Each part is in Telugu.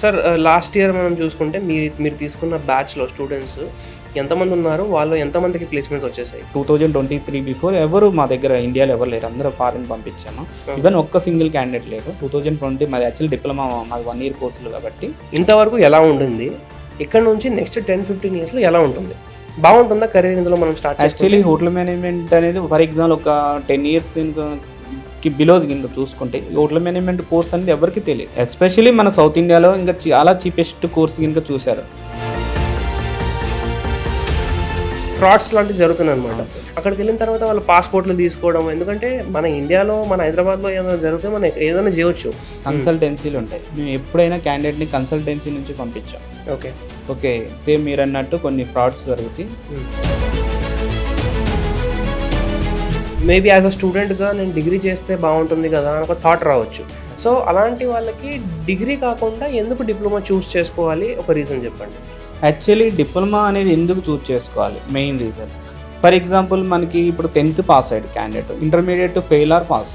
సార్ లాస్ట్ ఇయర్ మనం చూసుకుంటే మీ మీరు తీసుకున్న బ్యాచ్లో స్టూడెంట్స్ ఎంతమంది ఉన్నారు? వాళ్ళు ఎంతమందికి ప్లేస్మెంట్స్ వచ్చేసాయి? Two thousand twenty three before ఎవరు మా దగ్గర ఇండియాలో ఎవరు లేరు. అందరూ ఫారెన్ పంపించాము. ఈవెన్ ఒక్క సింగిల్ క్యాండిడేట్ లేరు టూ థౌజండ్ ట్వంటీ మాది యాక్చువల్ డిప్లొమా మాది వన్ ఇయర్ కోర్సులు కాబట్టి. ఇంతవరకు ఎలా ఉంటుంది? ఇక్కడ నుంచి నెక్స్ట్ టెన్ ఫిఫ్టీన్ ఇయర్స్లో ఎలా ఉంటుంది? బాగుంటుందా కెరీర్ ఇందులో మనం స్టార్ట్ యాక్చువల్లీ హోటల్ మేనేజ్మెంట్ అనేది ఫర్ ఎగ్జాంపుల్ ఒక టెన్ ఇయర్స్ కి బిలో కింద చూసుకుంటే హోటల్ మేనేజ్మెంట్ కోర్స్ అనేది ఎవరికి తెలియదు. ఎస్పెషల్లీ మన సౌత్ ఇండియాలో ఇంకా చాలా చీపెస్ట్ కోర్స్ కింద చూశారు. ఫ్రాడ్స్ లాంటివి జరుగుతున్నాయి అనమాట అక్కడికి వెళ్ళిన తర్వాత వాళ్ళ పాస్పోర్ట్లు తీసుకోవడం ఎందుకంటే మన ఇండియాలో మన హైదరాబాద్లో ఏదైనా జరిగితే మనం ఏదైనా చేయొచ్చు. కన్సల్టెన్సీలు ఉంటాయి. మేము ఎప్పుడైనా క్యాండిడేట్ని కన్సల్టెన్సీ నుంచి పంపించాం. ఓకే. ఓకే సేమ్ మీరు అన్నట్టు కొన్ని ఫ్రాడ్స్ జరుగుతాయి. మేబీ యాజ్ అ స్టూడెంట్గా నేను డిగ్రీ చేస్తే బాగుంటుంది కదా అని ఒక థాట్ రావచ్చు. సో అలాంటి వాళ్ళకి డిగ్రీ కాకుండా ఎందుకు డిప్లొమా చూస్ చేసుకోవాలి? ఒక రీజన్ చెప్పండి. యాక్చువల్లీ డిప్లొమా అనేది ఎందుకు చూస్ చేసుకోవాలి? Main reason. ఫర్ ఎగ్జాంపుల్ మనకి ఇప్పుడు టెన్త్ పాస్ అయ్యాడు candidate. Intermediate fail or pass.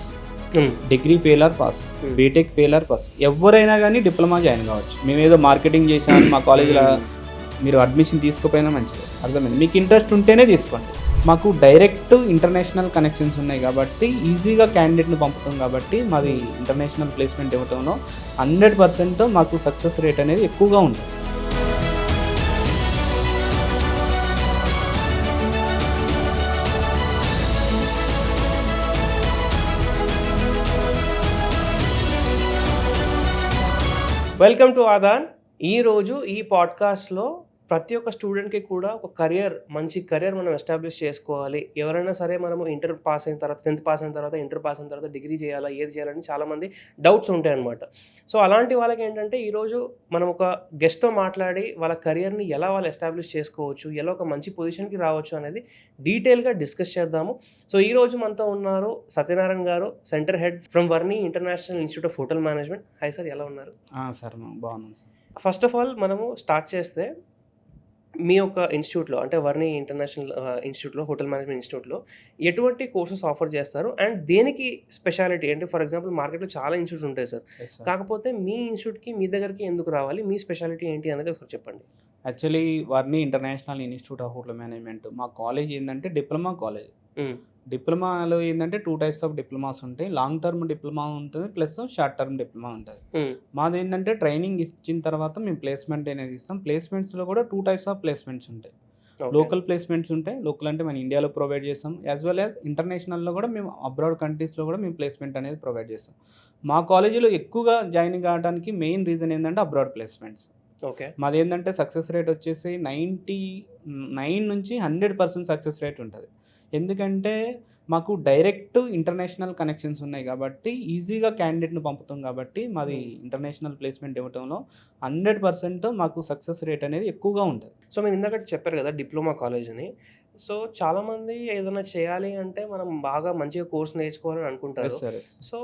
Degree fail or pass. BTech fail or pass. ఎవరైనా కానీ డిప్లొమా జాయిన్ కావచ్చు. మేము ఏదో మార్కెటింగ్ చేసామని మా కాలేజీలో మీరు అడ్మిషన్ తీసుకోపోయినా మంచిది. అర్థమైంది? మీకు ఇంట్రెస్ట్ ఉంటేనే తీసుకోండి. మాకు డైరెక్ట్ ఇంటర్నేషనల్ కనెక్షన్స్ ఉన్నాయి కాబట్టి ఈజీగా క్యాండిడేట్ని పంపుతాం కాబట్టి మాది ఇంటర్నేషనల్ ప్లేస్మెంట్ ఇవ్వటంలో హండ్రెడ్ పర్సెంట్ మాకు సక్సెస్ రేట్ అనేది ఎక్కువగా ఉంటుంది. వెల్కమ్ టు ఆదాన్ ఈరోజు ఈ పాడ్కాస్ట్లో ప్రతి ఒక్క స్టూడెంట్కి కూడా ఒక కెరియర్ మంచి కెరియర్ మనం ఎస్టాబ్లిష్ చేసుకోవాలి. ఎవరైనా సరే మనము ఇంటర్ పాస్ అయిన తర్వాత టెన్త్ పాస్ అయిన తర్వాత ఇంటర్ పాస్ అయిన తర్వాత డిగ్రీ చేయాలా ఏది చేయాలని చాలామంది డౌట్స్ ఉంటాయి అనమాట సో అలాంటి వాళ్ళకి ఏంటంటే ఈరోజు మనం ఒక గెస్ట్తో మాట్లాడి వాళ్ళ కెరియర్ని ఎలా వాళ్ళు ఎస్టాబ్లిష్ చేసుకోవచ్చు ఎలా ఒక మంచి పొజిషన్కి రావచ్చు అనేది డీటెయిల్గా డిస్కస్ చేద్దాము. సో ఈరోజు మనతో ఉన్నారు సత్యనారాయణ గారు centre head from Varni International Institute of Hotel Management. Hi sir ఎలా ఉన్నారు? సార్ బాగున్నాను సార్. ఫస్ట్ ఆఫ్ ఆల్ మనము స్టార్ట్ చేస్తే మీ యొక్క ఇన్స్టిట్యూట్లో అంటే వర్ని ఇంటర్నేషనల్ ఇన్స్టిట్యూట్లో హోటల్ మేనేజ్మెంట్ ఇన్స్టిట్యూట్లో ఎటువంటి కోర్సెస్ ఆఫర్ చేస్తారు? అండ్ దేనికి స్పెషాలిటీ? అంటే ఫర్ ఎగ్జాంపుల్ మార్కెట్లో చాలా ఇన్స్టిట్యూట్స్ ఉంటాయి సార్. కాకపోతే మీ ఇన్స్టిట్యూట్కి మీ దగ్గరికి ఎందుకు రావాలి? మీ స్పెషాలిటీ ఏంటి అనేది ఒకసారి చెప్పండి. Actually Varni International Institute of Hotel Management మా కాలేజ్ ఏంటంటే డిప్లొమా కాలేజ్. డిప్లొమాలో ఏంటంటే టూ టైప్స్ ఆఫ్ డిప్లొమాస్ ఉంటాయి. లాంగ్ టర్మ్ డిప్లొమా ఉంటుంది ప్లస్ షార్ట్ టర్మ్ డిప్లొమా ఉంటుంది. మాది ఏంటంటే ట్రైనింగ్ ఇచ్చిన తర్వాత మేము ప్లేస్మెంట్ అనేది ఇస్తాం. ప్లేస్మెంట్స్లో కూడా టూ టైప్స్ ఆఫ్ ప్లేస్మెంట్స్ ఉంటాయి. లోకల్ ప్లేస్మెంట్స్ ఉంటాయి. లోకల్ అంటే మన ఇండియాలో ప్రొవైడ్ చేస్తాం. యాజ్ వెల్ యాజ్ ఇంటర్నేషనల్లో కూడా మేము అబ్రాడ్ కంట్రీస్లో కూడా మేము ప్లేస్మెంట్ అనేది ప్రొవైడ్ చేస్తాం. మా కాలేజీలో ఎక్కువగా జాయిన్ కావడానికి మెయిన్ రీజన్ ఏంటంటే అబ్రాడ్ ప్లేస్మెంట్స్. ఓకే. మాది ఏంటంటే సక్సెస్ రేట్ వచ్చేసి నైంటీ నైన్ నుంచి హండ్రెడ్ పర్సెంట్ సక్సెస్ రేట్ ఉంటుంది. ఎందుకంటే మాకు డైరెక్ట్ ఇంటర్నేషనల్ కనెక్షన్స్ ఉన్నాయి కాబట్టి ఈజీగా క్యాండిడేట్ని పంపుతాం కాబట్టి మాది ఇంటర్నేషనల్ ప్లేస్మెంట్ ఇవ్వటంలో హండ్రెడ్ పర్సెంట్ మాకు సక్సెస్ రేట్ అనేది ఎక్కువగా ఉంటుంది. సో మీరు ఇందాక చెప్పారు కదా డిప్లొమా కాలేజ్ అని సో చాలామంది ఏదైనా చేయాలి అంటే మనం బాగా మంచిగా కోర్స్ నేర్చుకోవాలని అనుకుంటారు. సరే సో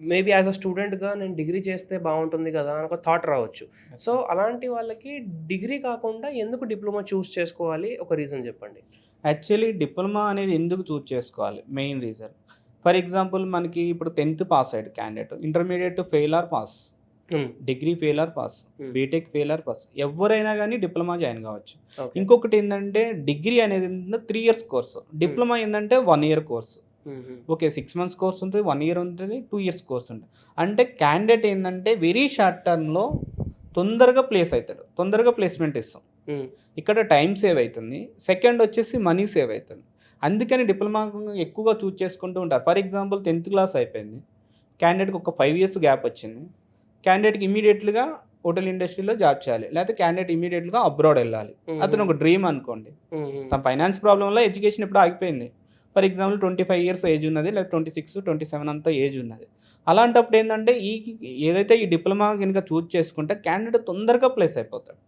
మేబీ యాజ్ అ స్టూడెంట్గా నేను డిగ్రీ చేస్తే బాగుంటుంది కదా అని ఒక థాట్ రావచ్చు. సో అలాంటి వాళ్ళకి డిగ్రీ కాకుండా ఎందుకు డిప్లొమా చూస్ చేసుకోవాలి? ఒక రీజన్ చెప్పండి. యాక్చువల్లీ డిప్లొమా అనేది ఎందుకు చూస్ చేసుకోవాలి? Main reason. ఫర్ ఎగ్జాంపుల్ మనకి ఇప్పుడు టెన్త్ పాస్ అయ్యాడు candidate. Intermediate fail or pass. Hmm. Degree fail or pass. Hmm. BTech fail or pass. ఎవరైనా కానీ డిప్లొమా జాయిన్ కావచ్చు. ఇంకొకటి ఏంటంటే డిగ్రీ అనేది త్రీ ఇయర్స్ కోర్సు. డిప్లొమా ఏంటంటే one year course. Okay six months course ఉంటుంది వన్ ఇయర్ ఉంటుంది టూ ఇయర్స్ కోర్స్ ఉంటుంది. అంటే క్యాండిడేట్ ఏంటంటే వెరీ షార్ట్ టర్మ్లో తొందరగా ప్లేస్ అవుతాడు తొందరగా ప్లేస్మెంట్ ఇస్తాం. Hmm. ఇక్కడ టైం సేవ్ అవుతుంది సెకండ్ వచ్చేసి మనీ సేవ్ అవుతుంది అందుకని డిప్లొమా ఎక్కువగా చూస్ చేసుకుంటూ ఉంటారు. ఫర్ ఎగ్జాంపుల్ టెన్త్ క్లాస్ అయిపోయింది. క్యాండిడేట్కి ఒక ఫైవ్ ఇయర్స్ గ్యాప్ వచ్చింది. క్యాండిడేట్కి ఇమీడియట్గా హోటల్ ఇండస్ట్రీలో జాబ్ చేయాలి. లేకపోతే క్యాండిడేట్ ఇమీడియట్గా అబ్రాడ్ వెళ్ళాలి. అతను ఒక డ్రీమ్ అనుకోండి. సమ్ ఫైనాన్స్ ప్రాబ్లం వల్ల ఎడ్యుకేషన్ ఇప్పుడు ఆగిపోయింది. For example twenty five years age ఉన్నది లేదా ట్వంటీ సిక్స్ ట్వంటీ సెవెన్ అంతా ఏజ్ ఉన్నది. అలాంటప్పుడు ఏంటంటే ఈ ఏదైతే ఈ డిప్లొమా కనుక చూస్ చేసుకుంటే క్యాండిడేట్ తొందరగా ప్లేస్ అయిపోతాడు.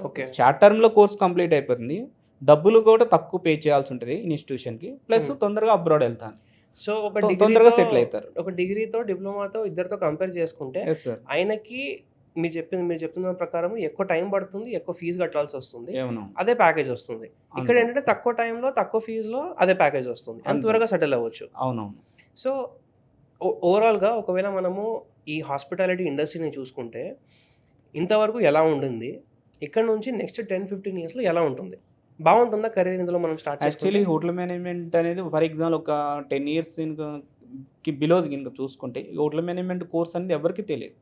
ఓకే. షార్ట్ టర్మ్లో కోర్స్ కంప్లీట్ అయిపోతుంది. డబ్బులు కూడా తక్కువ పే చేయాల్సి ఉంటుంది ఇన్స్టిట్యూషన్కి. Plus Hmm. తొందరగా అబ్రాడ్ వెళ్తాను. సో ఒక తొందరగా సెటిల్ అవుతారు. ఒక డిగ్రీతో డిప్లొమాతో ఇద్దరితో కంపేర్ చేసుకుంటే ఆయనకి మీరు చెప్పింది మీరు చెప్తున్న ప్రకారం ఎక్కువ టైం పడుతుంది ఎక్కువ ఫీజు కట్టాల్సి వస్తుంది. అదే ప్యాకేజ్ వస్తుంది. ఇక్కడ ఏంటంటే తక్కువ టైంలో తక్కువ ఫీజులో అదే ప్యాకేజ్ వస్తుంది. అంతే. త్వరగా సెటిల్ అవ్వచ్చు. అవునవును. సో ఓవరాల్గా ఒకవేళ మనము ఈ హాస్పిటాలిటీ ఇండస్ట్రీని చూసుకుంటే ఇంతవరకు ఎలా ఉండింది? ఇక్కడ నుంచి నెక్స్ట్ టెన్ ఫిఫ్టీన్ ఇయర్స్లో ఎలా ఉంటుంది? బాగుంటుందా కెరీర్ ఇందులో మనం స్టార్ట్ యాక్చువల్లీ హోటల్ మేనేజ్మెంట్ అనేది ఫర్ ఎగ్జాంపుల్ ఒక టెన్ ఇయర్స్కి బిలో కనుక చూసుకుంటే ఈ హోటల్ మేనేజ్మెంట్ కోర్స్ అనేది ఎవరికి తెలియదు.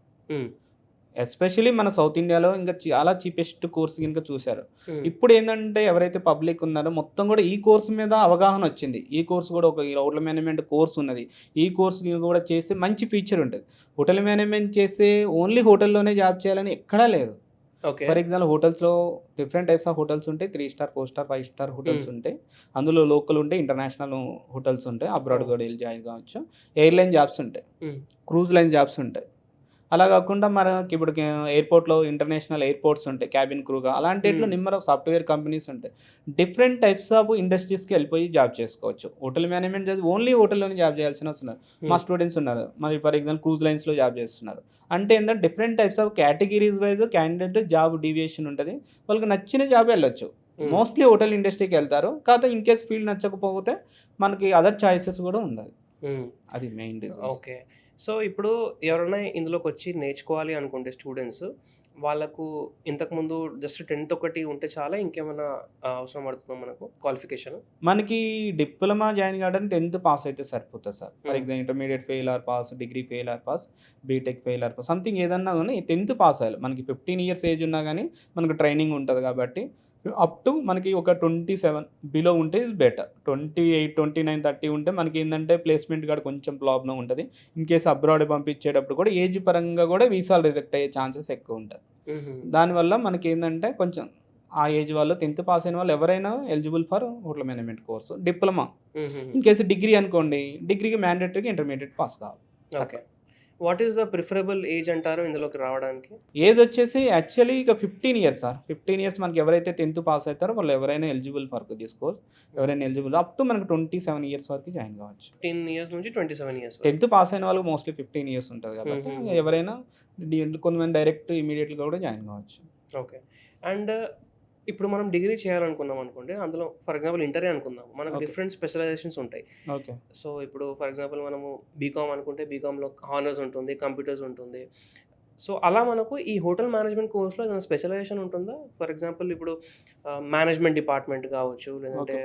ఎస్పెషలీ మన సౌత్ ఇండియాలో ఇంకా చాలా చీపెస్ట్ కోర్స్ కనుక చూశారు. ఇప్పుడు ఏంటంటే ఎవరైతే పబ్లిక్ ఉన్నారో మొత్తం కూడా ఈ కోర్స్ మీద అవగాహన వచ్చింది. ఈ కోర్స్ కూడా ఒక హోటల్ మేనేజ్మెంట్ కోర్స్ ఉన్నది. ఈ కోర్స్ కూడా చేస్తే మంచి ఫీచర్ ఉంటుంది. హోటల్ మేనేజ్మెంట్ చేస్తే ఓన్లీ హోటల్లోనే జాబ్ చేయాలని ఎక్కడా లేదు. ఫర్ ఎగ్జాంపుల్ హోటల్స్లో డిఫరెంట్ టైప్స్ ఆఫ్ హోటల్స్ ఉంటాయి. Three star four star five star hotels. ఉంటాయి. అందులో లోకల్ ఉంటాయి ఇంటర్నేషనల్ హోటల్స్ ఉంటాయి. అబ్రాడ్ కూడా వెళ్ళి జాయిన్ కావచ్చు. ఎయిర్లైన్ జాబ్స్ ఉంటాయి. క్రూజ్ లైన్ జాబ్స్ ఉంటాయి. అలా కాకుండా మనకి ఇప్పుడు ఎయిర్పోర్ట్లో ఇంటర్నేషనల్ ఎయిర్పోర్ట్స్ ఉంటాయి క్యాబిన్ క్రూగా. అలాంటి. నెంబర్ ఆఫ్ సాఫ్ట్వేర్ కంపెనీస్ ఉంటాయి. డిఫరెంట్ టైప్స్ ఆఫ్ ఇండస్ట్రీస్కి వెళ్ళిపోయి జాబ్ చేసుకోవచ్చు. హోటల్ మేనేజ్మెంట్ చేసి ఓన్లీ హోటల్లోనే జాబ్ చేయాల్సిన లేదు. మా స్టూడెంట్స్ ఉన్నారు. మరి ఫర్ ఎగ్జాంపుల్ క్రూజ్ లైన్స్లో జాబ్ చేస్తున్నారు. అంటే ఏంటంటే different types of categories wise candidate job deviation ఉంటుంది. వాళ్ళకి నచ్చిన జాబ్ వెళ్ళొచ్చు. మోస్ట్లీ హోటల్ ఇండస్ట్రీకి వెళ్తారు. కాకపోతే ఇన్ కేస్ ఫీల్డ్ నచ్చకపోతే మనకి అదర్ చాయిసెస్ కూడా ఉండాలి. అది మెయిన్ రీజన్ ఓకే. సో ఇప్పుడు ఎవరైనా ఇందులోకి వచ్చి నేర్చుకోవాలి అనుకుంటే స్టూడెంట్స్ వాళ్ళకు ఇంతకుముందు జస్ట్ టెన్త్ ఒకటి ఉంటే చాలా ఇంకేమైనా అవసరం పడుతుందా మనకు క్వాలిఫికేషన్? మనకి డిప్లొమా జాయిన్ కావడానికి టెన్త్ పాస్ అయితే సరిపోతుంది sir. For. Example intermediate fail or pass degree fail or pass BTech fail or pass something ఏదన్నా కానీ టెన్త్ పాస్ అయ్యాలి. మనకి ఫిఫ్టీన్ ఇయర్స్ ఏజ్ ఉన్నా కానీ మనకు ట్రైనింగ్ ఉంటుంది కాబట్టి అప్ టు మనకి ఒక ట్వంటీ సెవెన్ బిలో ఉంటే is better twenty eight twenty nine thirty ఉంటే మనకి ఏంటంటే ప్లేస్మెంట్ కూడా కొంచెం ప్రాబ్లం ఉంటుంది. ఇన్ కేసు అబ్రాడ్ పంపించేటప్పుడు కూడా ఏజ్ పరంగా కూడా వీసాలు రిజెక్ట్ అయ్యే ఛాన్సెస్ ఎక్కువ ఉంటాయి. దానివల్ల మనకి ఏంటంటే కొంచెం ఆ ఏజ్ వాళ్ళు టెన్త్ పాస్ అయిన వాళ్ళు ఎవరైనా eligible for hotel management course diploma in case degree అనుకోండి డిగ్రీకి మ్యాండేటరీగా ఇంటర్మీడియట్ పాస్ కావాలి. Okay what is the preferable age అంటారు ఇందులోకి రావడానికి? ఏజ్ వచ్చేసి యాక్చువల్లీ ఇక fifteen years sir fifteen years మనకి ఎవరైతే టెన్త్ పాస్ అవుతారో వాళ్ళు ఎవరైనా ఎలిజిబుల్ ఫర్ తీసుకోవచ్చు. ఎవరైనా ఎలిజిబుల్ అప్ టు మనకి ట్వంటీ సెవెన్ ఇయర్స్ వరకు జాయిన్ కావచ్చు. ఫిఫ్టీన్ ఇయర్స్ నుంచి twenty seven years tenth pass అయిన వాళ్ళకి మోస్ట్లీ ఫిఫ్టీన్ ఇయర్స్ ఉంటుంది కాబట్టి. ఎవరైనా కొంతమంది డైరెక్ట్ ఇమీడియట్గా కూడా జాయిన్ కావచ్చు. ఓకే అండ్ ఇప్పుడు మనం డిగ్రీ చేయాలనుకున్నాం అనుకోండి అందులో ఫర్ ఎగ్జాంపుల్ ఇంటరే అనుకుందాం మనకు. డిఫరెంట్ స్పెషలైజేషన్స్ ఉంటాయి. సో ఇప్పుడు ఫర్ ఎగ్జాంపుల్ మనము బీకామ్ అనుకుంటే బీకామ్లో హానర్స్ ఉంటుంది కంప్యూటర్స్ ఉంటుంది. సో అలా మనకు ఈ హోటల్ మేనేజ్మెంట్ కోర్స్లో ఏదైనా స్పెషలైజేషన్ ఉంటుందా? ఫర్ ఎగ్జాంపుల్ ఇప్పుడు మేనేజ్మెంట్ డిపార్ట్మెంట్ కావచ్చు లేదంటే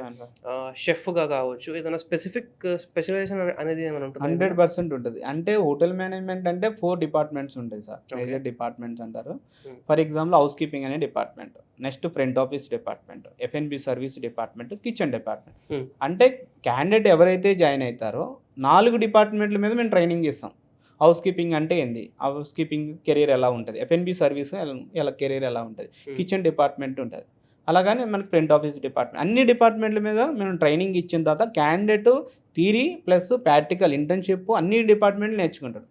షెఫ్గా కావచ్చు ఏదైనా స్పెసిఫిక్ స్పెషలైజేషన్ అనేది ఏమైనా ఉంటుంది హండ్రెడ్ పర్సెంట్ ఉంటుంది. అంటే హోటల్ మేనేజ్మెంట్ అంటే ఫోర్ డిపార్ట్మెంట్స్ ఉంటాయి సార్. మేజర్ డిపార్ట్మెంట్స్ అంటారు. ఫర్ ఎగ్జాంపుల్ హౌస్ కీపింగ్ అనే department next front office department FNB service department kitchen department. అంటే క్యాండిడేట్ ఎవరైతే జాయిన్ అవుతారో నాలుగు డిపార్ట్మెంట్ల మీద మేము ట్రైనింగ్ ఇస్తాం. హౌస్ కీపింగ్ అంటే ఏంది? హౌస్ కీపింగ్ కెరీర్ ఎలా ఉంటుంది? ఎఫ్ఎన్బి సర్వీస్ ఎలా కెరీర్ ఎలా ఉంటుంది. కిచెన్ డిపార్ట్మెంట్ ఉంటుంది. అలాగని మనకి ఫ్రంట్ ఆఫీస్ డిపార్ట్మెంట్ అన్ని డిపార్ట్మెంట్ల మీద మేము ట్రైనింగ్ ఇచ్చిన తర్వాత candidate theory plus practical internship అన్ని డిపార్ట్మెంట్లు నేర్చుకుంటాడు.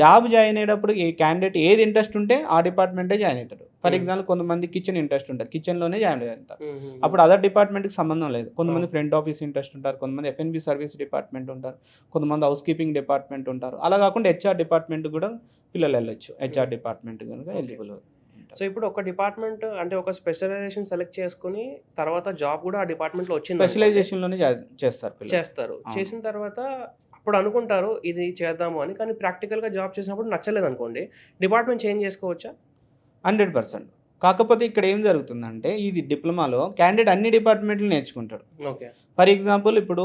జాబ్ జాయిన్ అయ్యేటప్పుడు ఈ క్యాండిడేట్ ఏది ఇంట్రెస్ట్ ఉంటే ఆ డిపార్ట్మెంటే జాయిన్ అవుతాడు. For Hmm. ఎగ్జాంపుల్ కొంతమంది కిచెన్ ఇంట్రెస్ట్ ఉంటుంది కిచెన్లోనే జాయిన్ మ్మ్. అప్పుడు అదర్ డిపార్ట్మెంట్కి సంబంధం లేదు కొంతమంది. ఫ్రంట్ ఆఫీస్ ఇంట్రెస్ట్ ఉంటారు కొంతమంది ఎఫ్ఎన్బి సర్వీస్ డిపార్ట్మెంట్ ఉంటారు కొంతమంది హౌస్ కీపింగ్ డిపార్ట్మెంట్ ఉంటారు అలా కాకుండా హెచ్ఆర్ డిపార్ట్మెంట్ కూడా పిల్లలు వెళ్ళొచ్చు హెచ్ఆర్ Hmm. డిపార్ట్మెంట్ కనుక Okay. ఎలిజిబుల్ సో ఇప్పుడు ఒక డిపార్ట్మెంట్ అంటే ఒక స్పెషలైజేషన్ సెలెక్ట్ చేసుకుని తర్వాత జాబ్ కూడా ఆ డిపార్ట్మెంట్లో వచ్చింది. స్పెషలైజేషన్లోనే చేస్తారు చేస్తారు. చేసిన తర్వాత అప్పుడు అనుకుంటారు ఇది చేద్దాము అని కానీ ప్రాక్టికల్గా జాబ్ చేసినప్పుడు నచ్చలేదు అనుకోండి డిపార్ట్మెంట్ చేంజ్ చేసుకోవచ్చా హండ్రెడ్ పర్సెంట్. కాకపోతే ఇక్కడ ఏం జరుగుతుందంటే ఈ డిప్లొమాలో క్యాండిడేట్ అన్ని డిపార్ట్మెంట్లు నేర్చుకుంటాడు. ఓకే. ఫర్ ఎగ్జాంపుల్ ఇప్పుడు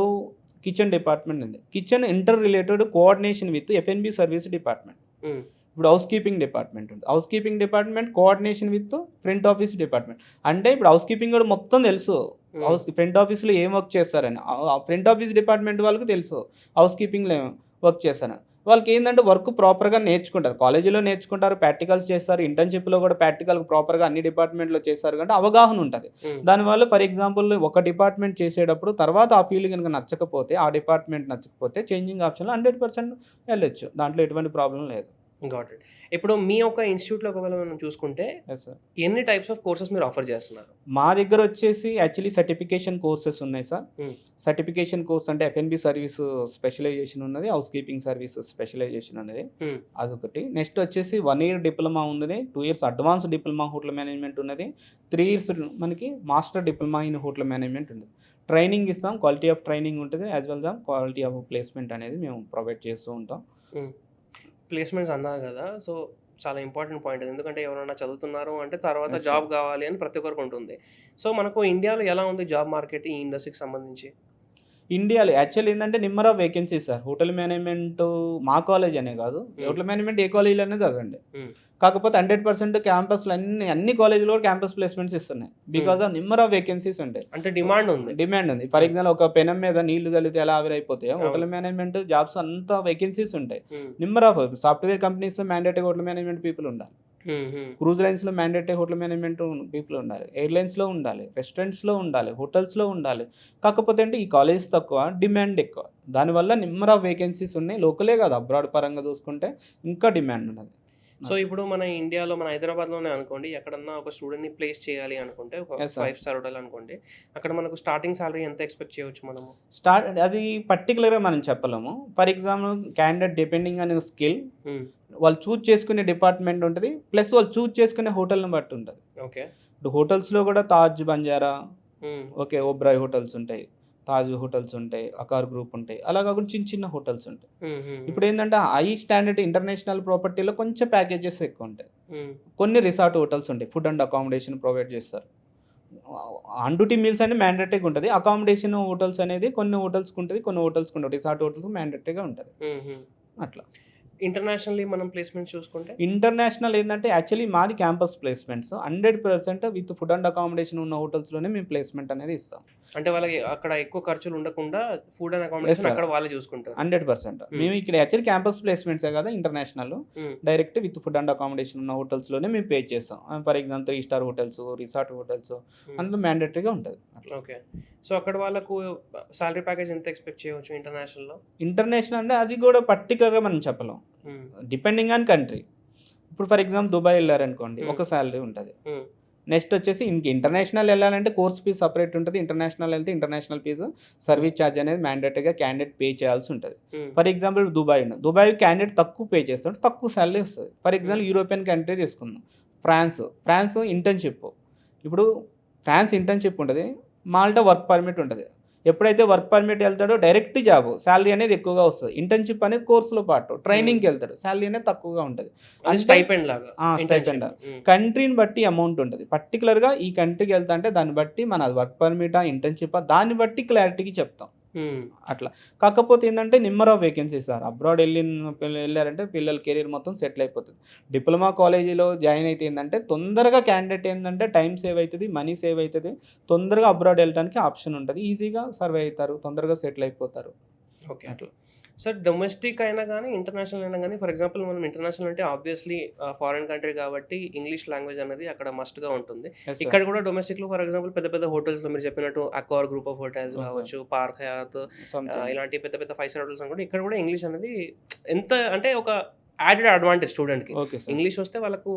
కిచెన్ డిపార్ట్మెంట్ ఉంది. Kitchen interrelated coordination with FNB service department. ఇప్పుడు హౌస్ కీపింగ్ డిపార్ట్మెంట్ ఉంది. Housekeeping department coordination with front office department. అంటే ఇప్పుడు హౌస్ కీపింగ్ కూడా మొత్తం తెలుసు. హౌస్ ఫ్రంట్ ఆఫీస్లో ఏం వర్క్ చేస్తారని. ఫ్రంట్ ఆఫీస్ డిపార్ట్మెంట్ వాళ్ళకి తెలుసు. హౌస్ కీపింగ్లో ఏం వర్క్ చేస్తారని. వాళ్ళకి ఏంటంటే వర్క్ ప్రాపర్గా నేర్చుకుంటారు. కాలేజీలో నేర్చుకుంటారు ప్రాక్టికల్స్ చేస్తారు ఇంటర్న్షిప్లో కూడా ప్రాక్టికల్ ప్రాపర్గా అన్ని డిపార్ట్మెంట్లో చేస్తారు కాబట్టి అవగాహన ఉంటుంది. దానివల్ల ఫర్ ఎగ్జాంపుల్ ఒక డిపార్ట్మెంట్ చేసేటప్పుడు తర్వాత ఆ ఫీల్డ్ కనుక నచ్చకపోతే ఆ డిపార్ట్మెంట్ నచ్చకపోతే చేంజింగ్ ఆప్షన్లో హండ్రెడ్ పర్సెంట్ వెళ్ళొచ్చు. దాంట్లో ఎటువంటి ప్రాబ్లం లేదు. Got it. ఇప్పుడు మీ యొక్క ఇన్స్టిట్యూట్లో ఒకవేళ మనం చూసుకుంటే ఎన్ని టైప్స్ ఆఫ్ కోర్సెస్ మీరు ఆఫర్ చేస్తున్నారు? మా దగ్గర వచ్చేసి యాక్చువల్లీ సర్టిఫికేషన్ కోర్సెస్ ఉన్నాయి సార్ Hmm. సర్టిఫికేషన్ కోర్స్ అంటే ఎఫ్ఎన్బి సర్వీస్ స్పెషలైజేషన్ ఉన్నది హౌస్ కీపింగ్ సర్వీస్ స్పెషలైజేషన్ ఉన్నది Hmm. అదొకటి. నెక్స్ట్ వచ్చేసి వన్ ఇయర్ డిప్లొమా ఉన్నది two years advance diploma hotel management ఉన్నది త్రీ ఇయర్స్ మనకి master diploma in hotel management ఉంది ట్రైనింగ్ ఇస్తాం క్వాలిటీ ఆఫ్ ట్రైనింగ్ ఉంటుంది యాజ్ వెల్గా క్వాలిటీ ఆఫ్ ప్లేస్మెంట్ అనేది మేము ప్రొవైడ్ చేస్తూ ఉంటాం. ప్లేస్మెంట్స్ అన్నారు కదా సో చాలా ఇంపార్టెంట్ పాయింట్ అది. ఎందుకంటే ఎవరైనా చదువుతున్నారు అంటే తర్వాత. జాబ్ కావాలి అని ప్రతి ఒక్కరికి ఉంటుంది. సో మనకు ఇండియాలో ఎలా ఉంది జాబ్ మార్కెట్ ఈ ఇండస్ట్రీకి సంబంధించి? ఇండియాలో యాక్చువల్ ఏంటంటే number of vacancies sir. Hotel management మా కాలేజ్ అనే కాదు. హోటల్ మేనేజ్మెంట్ ఏ కాలేజీలోనే చదవండి. Hmm. కాకపోతే హండ్రెడ్ పర్సెంట్ క్యాంపస్లు అన్ని అన్ని కాలేజీలో కూడా క్యాంపస్ ప్లేస్మెంట్స్ ఇస్తున్నాయి. Because of number of vacancies ఉంటాయి. అంటే డిమాండ్ ఉంది. డిమాండ్ ఉంది. ఫర్ ఎగ్జాంపుల్ ఒక పెనం మీద నీళ్ళు చల్లితే ఎలా ఆవిరైపోతాయి అవును. హోటల్ మేనేజ్మెంట్ జాబ్స్ అంతా వేకెన్సీస్ ఉంటాయి. నిమ్మర్ ఆఫ్ సాఫ్ట్వేర్ కంపెనీస్లో మ్యాండేటరీ హోటల్ మేనేజ్మెంట్ పీపుల్ ఉండాలి. క్రూజ్ లైన్స్లో మ్యాండేటరీ హోటల్ మేనేజ్మెంట్ పీపుల్ ఉండాలి. ఎయిర్లైన్స్లో ఉండాలి. రెస్టారెంట్స్లో ఉండాలి. హోటల్స్లో ఉండాలి. కాకపోతే అంటే ఈ కాలేజ్ తక్కువ డిమాండ్ ఎక్కువ. దానివల్ల నిమ్మర్ ఆఫ్ వేకెన్సీస్ ఉన్నాయి. లోకలే కాదు. అబ్రాడ్ పరంగా చూసుకుంటే ఇంకా డిమాండ్ ఉన్నది. సో ఇప్పుడు మన ఇండియాలో మన హైదరాబాద్లోనే అనుకోండి ఎక్కడన్నా ఒక స్టూడెంట్ని ప్లేస్ చేయాలి అనుకుంటే ఒక. ఫైవ్ స్టార్ హోటల్ అనుకోండి అక్కడ మనకు స్టార్టింగ్ సాలరీ ఎంత ఎక్స్పెక్ట్ చేయవచ్చు మనము? స్టార్ట్ అది పర్టికులర్గా మనం చెప్పలేము. ఫర్ ఎగ్జాంపుల్ క్యాండిడేట్ డిపెండింగ్ అనే స్కిల్ వాళ్ళు చూజ్ చేసుకునే డిపార్ట్మెంట్ ఉంటుంది ప్లస్ వాళ్ళు చూజ్ చేసుకునే హోటల్ని బట్టి ఉంటుంది. ఓకే. ఇప్పుడు హోటల్స్లో కూడా తాజ్ బంజారా ఓకే ఓబ్రాయ్ హోటల్స్ ఉంటాయి. తాజ్ హోటల్స్ ఉంటాయి అకార్ గ్రూప్ ఉంటాయి అలా కాకుండా చిన్న చిన్న హోటల్స్ ఉంటాయి. ఇప్పుడు ఏంటంటే హై స్టాండర్డ్ ఇంటర్నేషనల్ ప్రాపర్టీలో కొంచెం ప్యాకేజెస్ ఎక్కువ ఉంటాయి. కొన్ని రిసార్ట్ హోటల్స్ ఉంటాయి ఫుడ్ అండ్ అకామిడేషన్ ప్రొవైడ్ చేస్తారు. అండుటీ మీల్స్ అంటే మ్యాండేటరీగా ఉంటుంది అకామిడేషన్ హోటల్స్ అనేది కొన్ని హోటల్స్కి ఉంటుంది కొన్ని హోటల్స్కి ఉంటుంది రిసార్ట్ హోటల్స్ మ్యాండేటరీగా ఉంటుంది. అట్లా. ఇంటర్నేషనల్లీ మనం ప్లేస్మెంట్ చూసుకుంటే? ఇంటర్నేషనల్ ఏంటంటే యాక్చువల్లీ మాది campus placements hundred percent with food and accommodation ఉన్న హోటల్స్లోనే మేము ప్లేస్మెంట్ అనేది ఇస్తాం. అంటే వాళ్ళకి అక్కడ ఎక్కువ ఖర్చులు ఉండకుండా ఫుడ్ అండ్ అకామిడేషన్. అక్కడ వాళ్ళే చూసుకుంటారు. Hundred percent. మేము ఇక్కడ యాక్చువల్లీ క్యాంపస్ ప్లేస్మెంట్సే కదా international. Um, direct with food and accommodation ఉన్న హోటల్స్లోనే మేము పే చేస్తాం. For example three star hotels resort hotels um. అందులో మ్యాండేటరీగా ఉంటుంది. ఓకే. సో అక్కడ వాళ్ళకు సాలరీ ప్యాకేజ్ ఎంత ఎక్స్పెక్ట్ చేయవచ్చు ఇంటర్నేషనల్లో? ఇంటర్నేషనల్ అంటే అది కూడా పర్టికులర్గా మనం చెప్పలేం. డిపెండింగ్ ఆన్ కంట్రీ ఇప్పుడు ఫర్ ఎగ్జాంపుల్ దుబాయ్ వెళ్ళారనుకోండి Hmm. ఒక శాలరీ ఉంటుంది. నెక్స్ట్ వచ్చేసి ఇంక ఇంటర్నేషనల్ వెళ్ళాలంటే కోర్స్ ఫీజ్ సపరేట్ ఉంటుంది. ఇంటర్నేషనల్ వెళ్తే ఇంటర్నేషనల్ ఫీజు సర్వీస్ ఛార్జ్ అనేది మ్యాండేటరీగా క్యాండిడేట్ పే చేయాల్సి ఉంటుంది. For example Dubai Dubai candidate తక్కువ పే చేస్తుంటే తక్కువ శాలరీ వస్తుంది. ఫర్ ఎగ్జాంపుల్ యూరోపియన్ కంట్రీ తీసుకుందాం. ఫ్రాన్స్ ఫ్రాన్స్ ఇంటర్న్షిప్ ఇప్పుడు ఫ్రాన్స్ ఇంటర్న్షిప్ ఉంటుంది. మాల్టా వర్క్ పర్మిట్ ఉంటుంది. ఎప్పుడైతే వర్క్ పర్మిట్ వెళ్తాడో డైరెక్ట్ జాబ్ శాలరీ అనేది ఎక్కువగా వస్తుంది. ఇంటర్న్షిప్ అనేది కోర్సులో పాటు ట్రైనింగ్కి వెళ్తాడు. శాలరీ అనేది తక్కువగా ఉంటుంది. స్టైపెండ్ లాగా కంట్రీని బట్టి అమౌంట్ ఉంటుంది. పర్టికులర్గా ఈ కంట్రీకి వెళ్తా అంటే దాన్ని బట్టి మన వర్క్ పర్మిటా ఇంటర్న్షిప్ దాన్ని బట్టి క్లారిటీకి చెప్తాం. అట్లా. కాకపోతే ఏంటంటే number of vacancy sir. Abroad వెళ్ళిన వెళ్ళారంటే పిల్లల కెరీర్ మొత్తం సెటిల్ అయిపోతుంది. డిప్లొమా కాలేజీలో జాయిన్ అయితే ఏంటంటే తొందరగా క్యాండిడేట్ ఏంటంటే టైం సేవ్ అవుతుంది మనీ సేవ్ అవుతుంది తొందరగా అబ్రాడ్ వెళ్ళడానికి ఆప్షన్ ఉంటుంది. ఈజీగా సర్వే అవుతారు తొందరగా సెటిల్ అయిపోతారు. ఓకే. అట్లా. సార్ డొమెస్టిక్ అయినా కానీ ఇంటర్నేషనల్ అయినా కానీ ఫర్ ఎగ్జాంపుల్ మనం ఇంటర్నేషనల్ అంటే ఆబ్వియస్లీ ఫారిన్ కంట్రీ కాబట్టి ఇంగ్లీష్ లాంగ్వేజ్ అనేది అక్కడ మస్ట్గా ఉంటుంది. ఇక్కడ కూడా డొమెస్టిక్లో ఫర్ ఎగ్జాంపుల్ పెద్ద పెద్ద హోటల్స్లో మీరు చెప్పినట్టు అక్వార్ గ్రూప్ ఆఫ్ హోటల్స్. కావచ్చు పార్క్ హయాత్. ఇలాంటి పెద్ద పెద్ద ఫైవ్ స్టార్ హోటల్స్ అనుకోండి ఇక్కడ కూడా ఇంగ్లీష్ అనేది ఎంత అంటే ఒక యాడెడ్ అడ్వాంటేజ్ స్టూడెంట్కి ఇంగ్లీష్ వస్తే వాళ్ళకు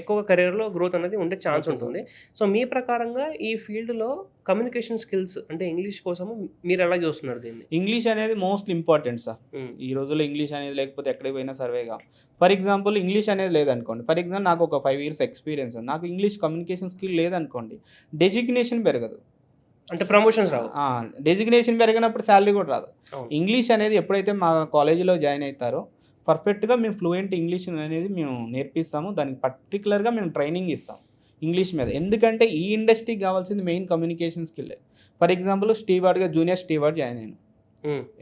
ఎక్కువ కెరీర్లో గ్రోత్ అనేది ఉండే ఛాన్స్ ఉంటుంది. సో మీ ప్రకారంగా ఈ ఫీల్డ్లో కమ్యూనికేషన్ స్కిల్స్ అంటే ఇంగ్లీష్ కోసము మీరు ఎలా చూస్తున్నారు దీన్ని? ఇంగ్లీష్ అనేది మోస్ట్ ఇంపార్టెంట్ సార్ ఈ రోజుల్లో ఇంగ్లీష్ అనేది లేకపోతే ఎక్కడికి పోయినా సర్వేగా ఫర్ ఎగ్జాంపుల్ ఇంగ్లీష్ అనేది లేదనుకోండి. ఫర్ ఎగ్జాంపుల్ నాకు ఒక ఫైవ్ ఇయర్స్ ఎక్స్పీరియన్స్ నాకు ఇంగ్లీష్ కమ్యూనికేషన్ స్కిల్ లేదనుకోండి డెజిగ్నేషన్ పెరగదు. అంటే ప్రమోషన్స్ రావు. డెజిగ్నేషన్ పెరిగినప్పుడు శాలరీ కూడా రాదు. ఇంగ్లీష్ అనేది ఎప్పుడైతే మా కాలేజీలో జాయిన్ అవుతారో పర్ఫెక్ట్గా మేము ఫ్లూయెంట్ ఇంగ్లీష్ అనేది మేము నేర్పిస్తాము. దానికి పర్టికులర్గా మేము ట్రైనింగ్ ఇస్తాం ఇంగ్లీష్ మీద. ఎందుకంటే ఈ ఇండస్ట్రీకి కావాల్సింది main communication skill. For example స్టీవార్డ్గా junior steward join అయ్యాను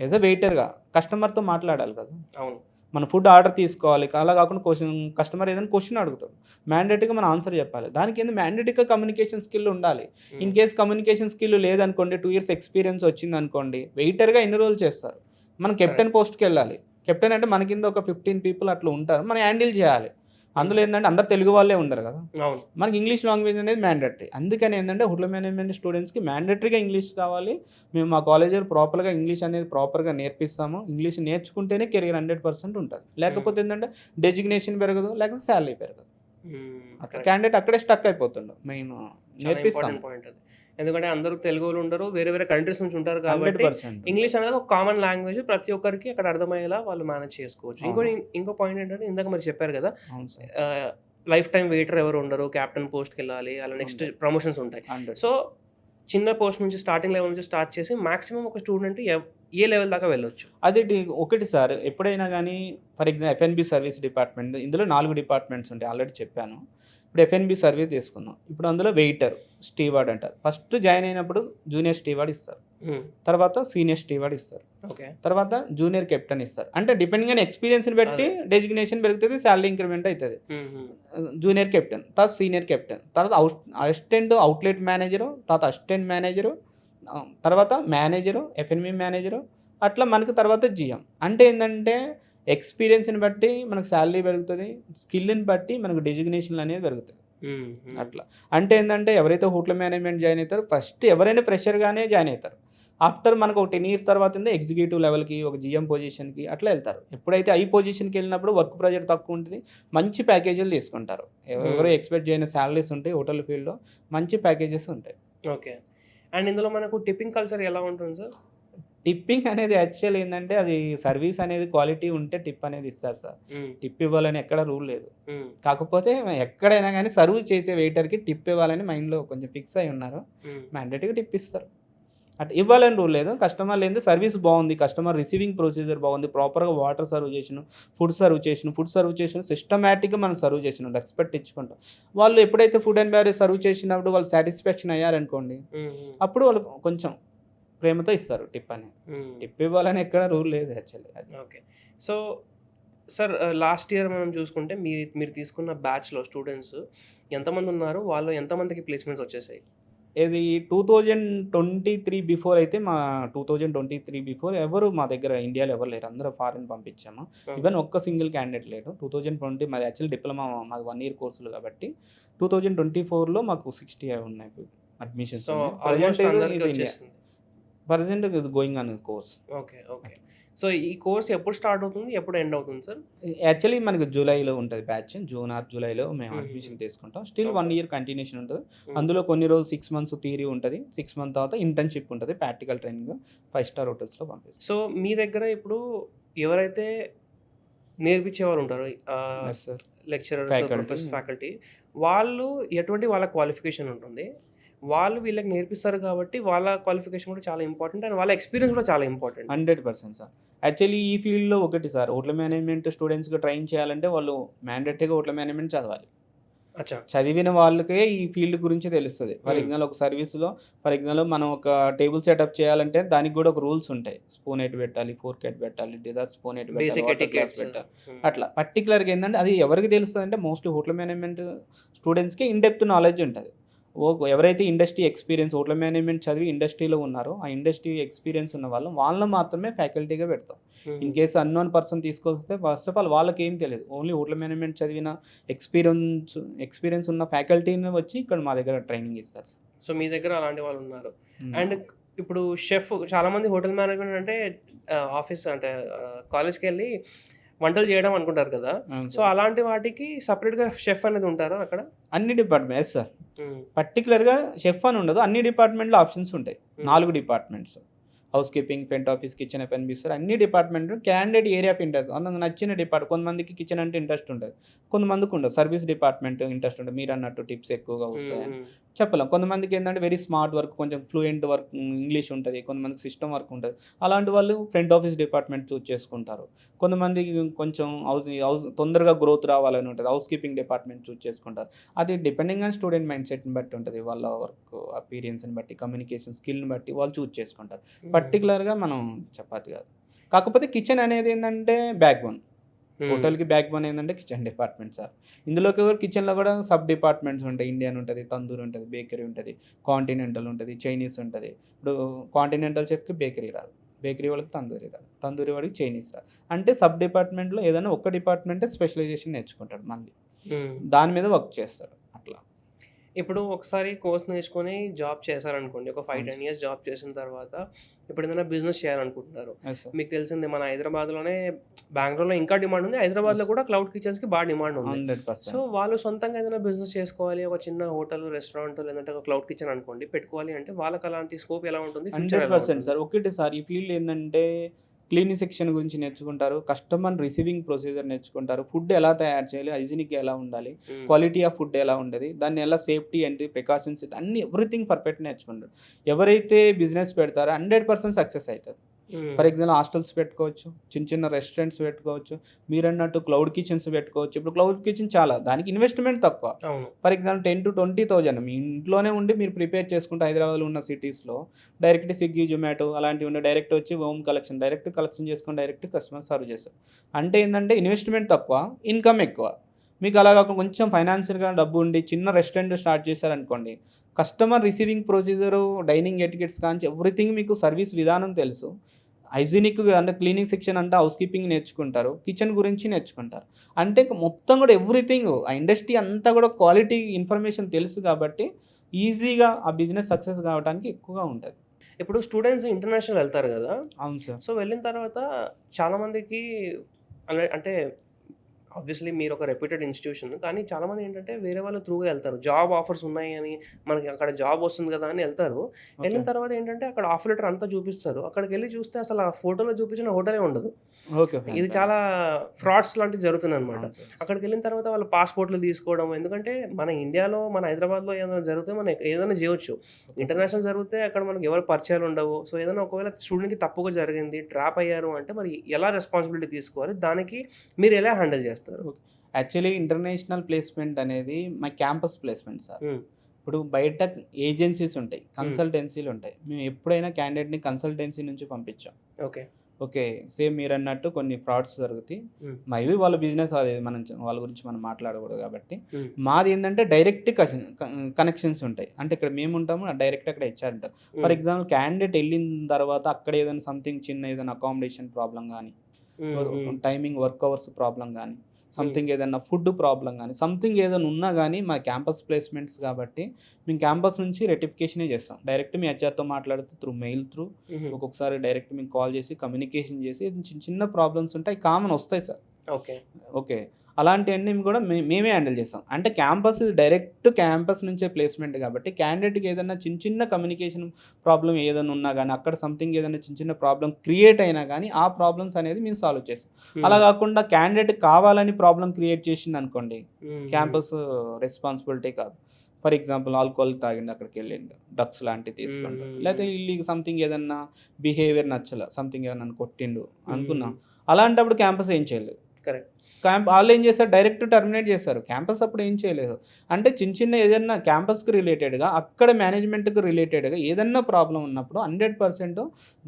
యాజ్ అ వెయిటర్గా కస్టమర్తో మాట్లాడాలి కదా. అవును. మన ఫుడ్ ఆర్డర్ తీసుకోవాలి. అలా కాకుండా క్వశ్చన్ కస్టమర్ ఏదైనా క్వశ్చన్ అడుగుతాడు. మ్యాండేటరీగా మనం ఆన్సర్ చెప్పాలి. దానికి ఏంది? మ్యాండేటరీగా కమ్యూనికేషన్ స్కిల్ ఉండాలి. ఇన్ కేస్ కమ్యూనికేషన్ స్కిల్ లేదనుకోండి టూ ఇయర్స్ ఎక్స్పీరియన్స్ వచ్చింది అనుకోండి వెయిటర్గా ఎన్ని రోజులు చేస్తారు? మనం కెప్టెన్ పోస్ట్కి వెళ్ళాలి. కెప్టెన్ అంటే మన కింద ఒక ఫిఫ్టీన్ పీపుల్ అట్లా ఉంటారు. మనం హ్యాండిల్ చేయాలి. అందులో ఏంటంటే అందరు తెలుగు వాళ్ళే ఉండరు కదా. మనకి ఇంగ్లీష్ లాంగ్వేజ్ అనేది మ్యాండేటరీ అందుకని ఏంటంటే హోటల్ మేనేజ్మెంట్ స్టూడెంట్స్కి మ్యాండేటరీగా ఇంగ్లీష్ కావాలి. మేము మా కాలేజీలో ప్రాపర్గా ఇంగ్లీష్ అనేది ప్రాపర్గా నేర్పిస్తాము. ఇంగ్లీష్ నేర్చుకుంటేనే కెరీర్ హండ్రెడ్ పర్సెంట్ ఉంటుంది. లేకపోతే ఏంటంటే డెజిగ్నేషన్ పెరగదు లేకపోతే శాలరీ పెరగదు. క్యాండిడేట్ అక్కడే స్టక్ అయిపోతుండు. మెయిన్ నేర్పిస్తాం ఎందుకంటే అందరూ తెలుగు వాళ్ళు ఉండరు వేరే వేరే కంట్రీస్ నుంచి ఉంటారు కాబట్టి ఇంగ్లీష్ అనేది ఒక కామన్ లాంగ్వేజ్ ప్రతి ఒక్కరికి అక్కడ అర్థమయ్యేలా వాళ్ళు మేనేజ్ చేసుకోవచ్చు. ఇంకోటి ఇంకో పాయింట్ ఏంటంటే ఇందాక మీరు చెప్పారు కదా లైఫ్ టైం వెయిటర్ ఎవరు ఉండరు క్యాప్టెన్ పోస్ట్కి వెళ్ళాలి అలా నెక్స్ట్. ప్రమోషన్స్ ఉంటాయి. సో చిన్న పోస్ట్ నుంచి స్టార్టింగ్ లెవెల్ నుంచి స్టార్ట్ చేసి మాక్సిమం ఒక స్టూడెంట్ ఏ లెవెల్ దాకా వెళ్ళొచ్చు. అది ఒకటి సార్ ఎప్పుడైనా కానీ for example FNB service department ఇందులో నాలుగు డిపార్ట్మెంట్స్ ఉంటాయి ఆల్రెడీ చెప్పాను. ఇప్పుడు ఎఫ్ఎన్బి సర్వీస్ తీసుకుందాం ఇప్పుడు అందులో వెయిటర్ స్టీవార్డ్ అంటారు. ఫస్ట్ జాయిన్ అయినప్పుడు జూనియర్ స్టీవార్డ్ ఇస్తారు. తర్వాత సీనియర్ స్టీవార్డ్ ఇస్తారు. ఓకే తర్వాత జూనియర్ కెప్టెన్ ఇస్తారు. అంటే డిపెండింగ్ ఆన్ ఎక్స్పీరియన్స్ని బట్టి డెసిగ్నేషన్ పెరుగుతుంది శాలరీ ఇంక్రిమెంట్ అవుతుంది జూనియర్ కెప్టెన్ తర్వాత సీనియర్ కెప్టెన్ తర్వాత అవుట్ అసిస్టెంట్ అవుట్లెట్ మేనేజరు తర్వాత అసిస్టెంట్ మేనేజరు ఆ, తర్వాత మేనేజరు ఎఫ్ఎన్బి మేనేజరు అట్లా మనకు తర్వాత జిఎం అంటే ఏంటంటే ఎక్స్పీరియన్స్ని బట్టి మనకు శాలరీ పెరుగుతుంది స్కిల్ని బట్టి మనకు డెసిగ్నేషన్లు అనేది పెరుగుతుంది అట్లా. అంటే ఏంటంటే ఎవరైతే హోటల్ మేనేజ్మెంట్ జాయిన్ అవుతారో ఫస్ట్ ఎవరైనా ఫ్రెషర్గానే జాయిన్ అవుతారు. ఆఫ్టర్ మనకు ఒక టెన్ ఇయర్స్ తర్వాత ఎగ్జిక్యూటివ్ లెవెల్కి ఒక జిఎం పొజిషన్కి అట్లా వెళ్తారు. ఎప్పుడైతే ఐ పొజిషన్కి వెళ్ళినప్పుడు వర్క్ ప్రెజర్ తక్కువ ఉంటుంది మంచి ప్యాకేజీలు తీసుకుంటారు. ఎవరు ఎక్స్పెక్ట్ చేయని శాలరీస్ ఉంటాయి హోటల్ ఫీల్డ్లో మంచి ప్యాకేజెస్ ఉంటాయి. ఓకే. అండ్ ఇందులో మనకు టిప్పింగ్ కల్చర్ ఎలా ఉంటుంది సార్? టిప్పింగ్ అనేది యాక్చువల్ ఏంటంటే అది సర్వీస్ అనేది క్వాలిటీ ఉంటే టిప్ అనేది ఇస్తారు సార్. టిప్ ఇవ్వాలని ఎక్కడ రూల్ లేదు. కాకపోతే ఎక్కడైనా కానీ సర్వ్ చేసే వెయిటర్కి టిప్ ఇవ్వాలని మైండ్లో కొంచెం ఫిక్స్ అయి ఉన్నారు. మ్యాండేట్గా టిప్ ఇస్తారు. అట్ ఇవ్వాలని రూల్ లేదు. కస్టమర్ లేదు సర్వీస్ బాగుంది. కస్టమర్ రిసీవింగ్ ప్రొసీజర్ బాగుంది. ప్రాపర్గా వాటర్ సర్వ్ చేసిన ఫుడ్ సర్వ్ చేసిన ఫుడ్ సర్వ్ చేసిన సిస్టమేటిక్గా మనం సర్వ్ చేసిన. రెస్పెక్ట్ ఇచ్చుకుంటాం. వాళ్ళు ఎప్పుడైతే ఫుడ్ అండ్ బ్యారేజ్ సర్వ్ చేసినప్పుడు వాళ్ళు సాటిస్ఫాక్షన్ అయ్యారనుకోండి అప్పుడు వాళ్ళు కొంచెం ప్రేమతో ఇస్తారు టిప్ అని టిప్ ఇవ్వాలని ఎక్కడ రూల్ లేదు actually okay. So sir last year మనం చూసుకుంటే మీ మీరు తీసుకున్న బ్యాచ్లో స్టూడెంట్స్ ఎంతమంది ఉన్నారు? వాళ్ళు ఎంతమందికి ప్లేస్మెంట్స్ వచ్చేసాయి? ఇది two thousand twenty three before అయితే మా two thousand twenty three before ఎవరు మా దగ్గర ఇండియాలో ఎవరు లేరు. అందరూ ఫారెన్ పంపించాము. ఈవెన్ ఒక్క సింగిల్ క్యాండిడేట్ లేడు. టూ థౌజండ్ ట్వంటీ మాది యాక్చువల్ డిప్లొమా మాది వన్ ఇయర్ కోర్సులు కాబట్టి టూ థౌజండ్ ట్వంటీ ఫోర్లో మాకు సిక్స్టీ ఉన్నాయి అడ్మిషన్స్ సో ఆల్మోస్ట్ అందరికి వచ్చేసింది present is going on course. Okay okay. So ఈ కోర్స్ ఎప్పుడు స్టార్ట్ అవుతుంది? ఎప్పుడు ఎండ్ అవుతుంది సార్? యాక్చువల్లీ మనకి జూలైలో ఉంటుంది బ్యాచ్. జూన్ ఆర్ జూలైలో మేము. అడ్మిషన్ తీసుకుంటాం. Still one. ఇయర్ కంటిన్యూషన్ ఉంటుంది. అందులో కొన్ని రోజులు సిక్స్ మంత్స్ థియరీ ఉంటుంది. సిక్స్ మంత్ తర్వాత ఇంటర్న్షిప్ ఉంటుంది. ప్రాక్టికల్ ట్రైనింగ్ ఫైవ్ స్టార్ హోటల్స్లో పంపిస్తాం. సో మీ దగ్గర ఇప్పుడు ఎవరైతే నేర్పించేవారు ఉంటారు. లెక్చరర్స్. ప్రొఫెసర్ ఫ్యాకల్టీ వాళ్ళు ఎటువంటి వాళ్ళ క్వాలిఫికేషన్ ఉంటుంది? వాళ్ళు వీళ్ళకి నేర్పిస్తారు కాబట్టి వాళ్ళ క్వాలిఫికేషన్ కూడా చాలా ఇంపార్టెంట్ అండ్ వాళ్ళ ఎక్స్పీరియన్స్ కూడా చాలా important hundred percent sir. Actually ఈ ఫీల్డ్లో ఒకటి సార్ హోటల్ మేనేజ్మెంట్ స్టూడెంట్స్కి ట్రైన్ చేయాలంటే వాళ్ళు మ్యాండేటరీగా హోటల్ మేనేజ్మెంట్ చదవాలి. అచ్చా. చదివిన వాళ్ళకే ఈ ఫీల్డ్ గురించి తెలుస్తుంది. For Hmm. ఎగ్జాంపుల్ ఒక సర్వీస్లో ఫర్ ఎగ్జాంపుల్ మనం ఒక టేబుల్ సెటప్ చేయాలంటే దానికి కూడా ఒక రూల్స్ ఉంటాయి. స్పూన్ ఎట్ పెట్టాలి ఫోర్క్ ఎట్ పెట్టాలి డిజర్ట్ స్పూన్ ఎట్ పెట్టాలి పెట్టాలి. అట్లా. పర్టికులర్గా ఏంటంటే అది ఎవరికి తెలుస్తుంది అంటే మోస్ట్లీ హోటల్ మేనేజ్మెంట్ స్టూడెంట్స్కి ఇన్ డెప్త్ నాలెడ్జ్ ఉంటుంది. ఎవరైతే ఇండస్ట్రీ ఎక్స్పీరియన్స్ హోటల్ మేనేజ్మెంట్ చదివి ఇండస్ట్రీలో ఉన్నారో ఆ ఇండస్ట్రీ ఎక్స్పీరియన్స్ ఉన్న వాళ్ళు వాళ్ళని మాత్రమే ఫ్యాకల్టీగా పెడతాం. ఇన్ కేసు అన్నోన్ పర్సన్ తీసుకొస్తే ఫస్ట్ ఆఫ్ ఆల్ వాళ్ళకి ఏం తెలియదు. ఓన్లీ హోటల్ మేనేజ్మెంట్ చదివిన ఎక్స్పీరియన్స్ ఎక్స్పీరియన్స్ ఉన్న ఫ్యాకల్టీని వచ్చి ఇక్కడ మా దగ్గర ట్రైనింగ్ ఇస్తారు సో మీ దగ్గర అలాంటి వాళ్ళు ఉన్నారు. అండ్ ఇప్పుడు షెఫ్ చాలా మంది హోటల్ మేనేజ్మెంట్ అంటే ఆఫీస్ అంటే కాలేజ్కి వెళ్ళి వంటలు చేయడం అనుకుంటారు కదా. సో అలాంటి వాటికి సపరేట్గా షెఫ్ అనేది ఉంటారా అక్కడ? అన్ని డిపార్ట్మెంట్ సార్ పర్టికులర్గా షెఫ్ అని ఉండదు. అన్ని డిపార్ట్మెంట్లో ఆప్షన్స్ ఉంటాయి. నాలుగు departments housekeeping front office kitchen sir అన్ని department candidate area of interest అందుకు నచ్చిన డిపార్ట్ కొంతమందికి కిచెన్ అంటే ఇంట్రెస్ట్ ఉంటుంది కొంతమందికి ఉండదు. సర్వీస్ డిపార్ట్మెంట్ ఇంట్రెస్ట్ ఉంటుంది మీరు అన్నట్టు టిప్స్ ఎక్కువగా వస్తాయని చెప్పలేం. కొంతమందికి ఏంటంటే వెరీ స్మార్ట్ వర్క్ కొంచెం ఫ్లూయెంట్ వర్క్ ఇంగ్లీష్ ఉంటుంది. కొంతమందికి సిస్టమ్ వర్క్ ఉంటుంది. అలాంటి వాళ్ళు ఫ్రంట్ ఆఫీస్ డిపార్ట్మెంట్ చూస్ చేసుకుంటారు. కొంతమందికి కొంచెం హౌస్ హౌస్ తొందరగా గ్రోత్ రావాలని ఉంటుంది. హౌస్ కీపింగ్ డిపార్ట్మెంట్ చూస్ చేసుకుంటారు. అది డిపెండింగ్ ఆన్ స్టూడెంట్ మైండ్ సెట్ని బట్టి ఉంటుంది. వాళ్ళ వర్క్ అపీరియన్స్ని బట్టి కమ్యూనికేషన్ స్కిల్ని బట్టి వాళ్ళు చూస్ చేసుకుంటారు. పర్టికులర్గా మనం చపాతి కాదు. కాకపోతే కిచెన్ అనేది ఏంటంటే బ్యాక్ బోన్ హోటల్కి బ్యాక్ బోన్ ఏంటంటే కిచెన్ డిపార్ట్మెంట్ సార్ ఇందులోకి కూడా కిచెన్లో కూడా సబ్ డిపార్ట్మెంట్స్ ఉంటాయి. ఇండియన్ ఉంటుంది తందూరి ఉంటుంది బేకరీ ఉంటుంది కాంటినెంటల్ ఉంటుంది చైనీస్ ఉంటుంది. ఇప్పుడు కాంటినెంటల్ చెఫ్కి బేకరీ రాదు. బేకరీ వాళ్ళకి తందూరి రాదు. తందూరి వాడికి చైనీస్ రాదు. అంటే సబ్ డిపార్ట్మెంట్లో ఏదైనా ఒక డిపార్ట్మెంటే స్పెషలైజేషన్ నేర్చుకుంటాడు మళ్ళీ. దాని మీద వర్క్ చేస్తాడు. ఇప్పుడు ఒకసారి కోర్స్ నేర్చుకొని జాబ్ చేశారనుకోండి ఒక ఫైవ్ టెన్ ఇయర్స్ జాబ్ చేసిన తర్వాత ఇప్పుడు ఏదైనా బిజినెస్ చేయాలనుకుంటున్నారు. మీకు తెలిసిందే మన హైదరాబాద్లోనే బెంగళూరులో ఇంకా డిమాండ్ ఉంది. హైదరాబాద్లో. కూడా క్లౌడ్ కిచెన్స్కి బాగా డిమాండ్ ఉంది. సో వాళ్ళు సొంతంగా ఏదైనా బిజినెస్ చేసుకోవాలి ఒక చిన్న హోటల్ రెస్టారెంట్ లేదంటే ఒక క్లౌడ్ కిచెన్ అనుకోండి పెట్టుకోవాలి అంటే వాళ్ళకి అలాంటి స్కోప్ ఎలా ఉంటుంది? ఫ్యూచర్ హండ్రెడ్ పర్సెంట్ సార్ ఒకటి సార్ ఈ ఫీల్డ్ ఏంటంటే క్లీనింగ్ సెక్షన్ గురించి నేర్చుకుంటారు కస్టమర్ రిసీవింగ్ ప్రొసీజర్ నేర్చుకుంటారు. ఫుడ్ ఎలా తయారు చేయాలి హైజీనిక్ ఎలా ఉండాలి. క్వాలిటీ ఆఫ్ ఫుడ్ ఎలా ఉండదు దాన్ని ఎలా సేఫ్టీ ఏంటి ప్రికాషన్స్ అన్ని ఎవ్రీథింగ్ పర్ఫెక్ట్ నేర్చుకుంటారు. ఎవరైతే బిజినెస్ పెడతారో హండ్రెడ్ పర్సెంట్ సక్సెస్ అవుతారు. ఫర్ ఎగ్జాంపుల్ హాస్టల్స్ పెట్టుకోవచ్చు చిన్న చిన్న రెస్టారెంట్స్ పెట్టుకోవచ్చు మీరు అన్నట్టు క్లౌడ్ కిచెన్స్ పెట్టుకోవచ్చు. ఇప్పుడు క్లౌడ్ కిచెన్ చాలా దానికి ఇన్వెస్ట్మెంట్ తక్కువ. For example ten to twenty thousand మీ ఇంట్లోనే ఉండి మీరు ప్రిపేర్ చేసుకుంటే హైదరాబాద్లో ఉన్న సిటీస్లో డైరెక్ట్ స్విగ్గీ జొమాటో అలాంటివి ఉండే డైరెక్ట్ వచ్చి హోమ్ కలెక్షన్ డైరెక్ట్ కలెక్షన్ చేసుకొని డైరెక్ట్ కస్టమర్ సర్వ్ చేస్తారు. అంటే ఏంటంటే ఇన్వెస్ట్మెంట్ తక్కువ ఇన్కమ్ ఎక్కువ. మీకు అలా కాకుండా కొంచెం ఫైనాన్షియల్గా డబ్బు ఉండి చిన్న రెస్టారెంట్ స్టార్ట్ చేశారనుకోండి customer receiving procedure dining etiquettes కానీ ఎవ్రీథింగ్ మీకు సర్వీస్ విధానం తెలుసు. హైజీనిక్ అంటే క్లీనింగ్ సెక్షన్ అంటే హౌస్ కీపింగ్ నేర్చుకుంటారు. కిచెన్ గురించి నేర్చుకుంటారు. అంటే మొత్తం కూడా ఎవ్రీథింగ్ ఆ ఇండస్ట్రీ అంతా కూడా క్వాలిటీ ఇన్ఫర్మేషన్ తెలుసు కాబట్టి ఈజీగా ఆ బిజినెస్ సక్సెస్ కావడానికి ఎక్కువగా ఉంటుంది. ఇప్పుడు స్టూడెంట్స్ ఇంటర్నేషనల్ వెళ్తారు కదా? అవును సార్. సో వెళ్ళిన తర్వాత చాలామందికి అంటే ఆబ్వియస్లీ మీరు ఒక రెప్యూటెడ్ ఇన్స్టిట్యూషన్ కానీ చాలామంది ఏంటంటే వేరే వాళ్ళ త్రూగా వెళ్తారు. జాబ్ ఆఫర్స్ ఉన్నాయి అని మనకి అక్కడ జాబ్ వస్తుంది కదా అని వెళ్తారు. వెళ్ళిన తర్వాత ఏంటంటే అక్కడ ఆఫర్ లెటర్ అంతా చూపిస్తారు. అక్కడికి వెళ్ళి చూస్తే అసలు ఆ ఫోటోలో చూపించిన హోటలే ఉండదు. ఓకే ఇది చాలా ఫ్రాడ్స్ లాంటివి జరుగుతుంది అనమాట అక్కడికి వెళ్ళిన తర్వాత వాళ్ళ పాస్పోర్ట్లు తీసుకోవడం ఎందుకంటే మన ఇండియాలో మన హైదరాబాద్లో ఏదైనా జరిగితే మనం ఏదైనా చేయొచ్చు. ఇంటర్నేషనల్ జరిగితే అక్కడ మనకి ఎవరు పరిచయాలు ఉండవు. సో ఏదైనా ఒకవేళ స్టూడెంట్కి తప్పుగా జరిగింది ట్రాప్ అయ్యారు అంటే మరి ఎలా రెస్పాన్సిబిలిటీ తీసుకోవాలి? దానికి మీరు ఎలా హ్యాండిల్ చేస్తారు? యాక్చువల్లీ ఇంటర్నేషనల్ ప్లేస్మెంట్ అనేది మా క్యాంపస్ ప్లేస్మెంట్ సార్. ఇప్పుడు బయట ఏజెన్సీస్ ఉంటాయి కన్సల్టెన్సీలు ఉంటాయి. మేము ఎప్పుడైనా క్యాండిడేట్ని కన్సల్టెన్సీ నుంచి పంపించాం. ఓకే. ఓకే సేమ్ మీరు అన్నట్టు కొన్ని ఫ్రాడ్స్ జరుగుతాయి. మైవి వాళ్ళ బిజినెస్ అది మనం వాళ్ళ గురించి మనం మాట్లాడకూడదు కాబట్టి. మాది ఏంటంటే డైరెక్ట్ కనెక్షన్స్ ఉంటాయి. అంటే ఇక్కడ మేము ఉంటాము డైరెక్ట్ అక్కడ హెచ్ఆర్ ఉంటారు. ఫర్ ఎగ్జాంపుల్ క్యాండిడేట్ వెళ్ళిన తర్వాత అక్కడ ఏదైనా సంథింగ్ చిన్న ఏదైనా అకామిడేషన్ ప్రాబ్లం కానీ టైమింగ్ వర్క్ అవర్స్ ప్రాబ్లం కానీ సంథింగ్ ఏదైనా ఫుడ్ ప్రాబ్లం కానీ సంథింగ్ ఏదైనా ఉన్నా కానీ మా క్యాంపస్ ప్లేస్మెంట్స్ కాబట్టి మేము క్యాంపస్ నుంచి రెటిఫికేషనే చేస్తాం. డైరెక్ట్ మీ హెచ్ఆర్తో మాట్లాడుతూ త్రూ మెయిల్ త్రూ ఒక్కొక్కసారి డైరెక్ట్ మీకు కాల్ చేసి కమ్యూనికేషన్ చేసి చిన్న చిన్న ప్రాబ్లమ్స్ ఉంటాయి కామన్ వస్తాయి సార్. ఓకే ఓకే అలాంటివన్నీ కూడా మే మేమే హ్యాండిల్ చేస్తాం. అంటే క్యాంపస్ డైరెక్ట్ క్యాంపస్ నుంచే ప్లేస్మెంట్ కాబట్టి క్యాండిడేట్కి ఏదైనా చిన్న చిన్న కమ్యూనికేషన్ ప్రాబ్లం ఏదైనా ఉన్నా కానీ అక్కడ సంథింగ్ ఏదైనా చిన్న చిన్న ప్రాబ్లం క్రియేట్ అయినా కానీ ఆ ప్రాబ్లమ్స్ అనేది మేము సాల్వ్ చేస్తాం. అలా కాకుండా క్యాండిడేట్ కావాలని ప్రాబ్లం క్రియేట్ చేసింది అనుకోండి క్యాంపస్ రెస్పాన్సిబిలిటీ కాదు. ఫర్ ఎగ్జాంపుల్ ఆల్కహాల్ తాగిండి అక్కడికి వెళ్ళిండు డ్రగ్స్ లాంటివి Hmm. లేకపోతే వీళ్ళకి సంథింగ్ ఏదన్నా బిహేవియర్ నచ్చల సంథింగ్ ఏదన్నా కొట్టిండు అనుకున్నాం అలాంటప్పుడు క్యాంపస్ ఏం చేయలేదు. కరెక్ట్. క్యాంప్ వాళ్ళు ఏం చేస్తారు డైరెక్ట్ టర్మినేట్ చేస్తారు క్యాంపస్ అప్పుడు ఏం చేయలేదు. అంటే చిన్న చిన్న ఏదైనా క్యాంపస్కి రిలేటెడ్గా అక్కడ మేనేజ్మెంట్కి రిలేటెడ్గా ఏదన్నా ప్రాబ్లం ఉన్నప్పుడు హండ్రెడ్ పర్సెంట్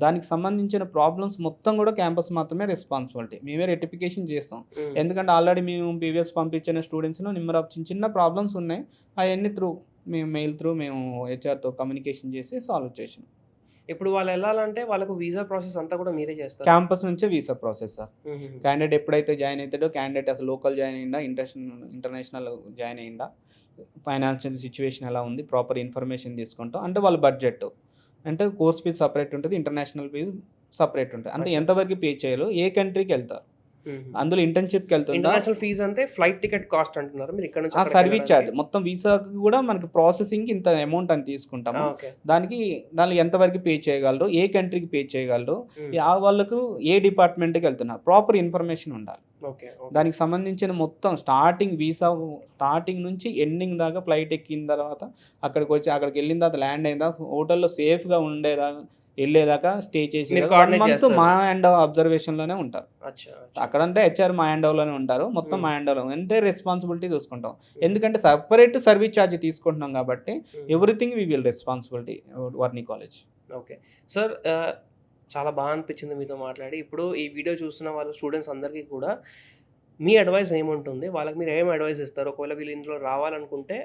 దానికి సంబంధించిన ప్రాబ్లమ్స్ మొత్తం కూడా క్యాంపస్ మాత్రమే రెస్పాన్సిబిలిటీ. మేమే రెటిఫికేషన్ చేస్తాం. ఎందుకంటే ఆల్రెడీ మేము పీవీఎస్ పంపించిన స్టూడెంట్స్లో నెంబర్ ఆఫ్ చిన్న చిన్న ప్రాబ్లమ్స్ ఉన్నాయి. అవన్నీ త్రూ మేము మెయిల్ త్రూ మేము హెచ్ఆర్తో కమ్యూనికేషన్ చేసి సాల్వ్ చేసాం ఇప్పుడు వాళ్ళు వెళ్ళాలంటే వాళ్ళకు వీసా ప్రాసెస్ అంతా కూడా మీరే చేస్తారు. క్యాంపస్ నుంచే వీసా ప్రాసెస్ సార్. క్యాండిడేట్ ఎప్పుడైతే జాయిన్ అవుతాడో క్యాండిడేట్ అసలు లోకల్ జాయిన్ అయ్యిందా ఇంటర్నేషనల్ ఇంటర్నేషనల్ జాయిన్ అయ్యిందా ఫైనాన్షియల్ సిచ్యువేషన్ ఎలా ఉంది ప్రాపర్ ఇన్ఫర్మేషన్ తీసుకుంటాం అంటే వాళ్ళ బడ్జెట్. అంటే కోర్స్ ఫీజ్ సపరేట్ ఉంటుంది ఇంటర్నేషనల్ ఫీజ్ సపరేట్ ఉంటుంది. అంటే. ఎంతవరకు పే చేయాలో ఏ కంట్రీకి వెళ్తారు? అందులో ఇంటర్న్షిప్కి వెళ్తుందా? ఇంటర్నేషనల్ ఫీజ్ అంటే ఫ్లైట్ టికెట్ కాస్ట్ అంటున్నారు. మీరు ఇక్కడ నుంచి సర్వీస్ ఛార్జ్. మొత్తం వీసాకి కూడా మనకి ప్రాసెసింగ్ ఇంత అమౌంట్ అని తీసుకుంటాము. ఓకే. దానికి దానిలో ఎంతవరకు పే చేయగలరు? ఏ కంట్రీకి పే చేయగలరు? ఆ వాళ్ళకు ఏ డిపార్ట్మెంట్కి వెళ్తున్నారు? ప్రాపర్ ఇన్ఫర్మేషన్ ఉండాలి. దానికి సంబంధించిన మొత్తం స్టార్టింగ్ వీసా స్టార్టింగ్ నుంచి ఎండింగ్ దాకా ఫ్లైట్ ఎక్కిన తర్వాత అక్కడికి వచ్చి అక్కడికి వెళ్ళిన తర్వాత ల్యాండ్ అయిన తర్వాత హోటల్లో సేఫ్గా ఉండేదాకా వెళ్ళేదాకా స్టే చేసి మంత్. మా అండ్ అబ్జర్వేషన్లోనే ఉంటారు. అక్కడంటే హెచ్ఆర్ మా హ్యాండ్ ఓవర్లోనే ఉంటారు. మొత్తం Hmm. మా ఓవర్ అంటే రెస్పాన్సిబిలిటీ చూసుకుంటాం. ఎందుకంటే సపరేట్ సర్వీస్ ఛార్జ్ తీసుకుంటున్నాం కాబట్టి everything we will responsibility Varni college okay sir చాలా బాగా అనిపించింది మీతో మాట్లాడి. ఇప్పుడు ఈ వీడియో చూస్తున్న వాళ్ళ స్టూడెంట్స్ అందరికీ కూడా మీ అడ్వైస్ ఏముంటుంది? వాళ్ళకి మీరు ఏం అడ్వైస్ ఇస్తారు? ఒకవేళ వీళ్ళు ఇందులో రావాలనుకుంటే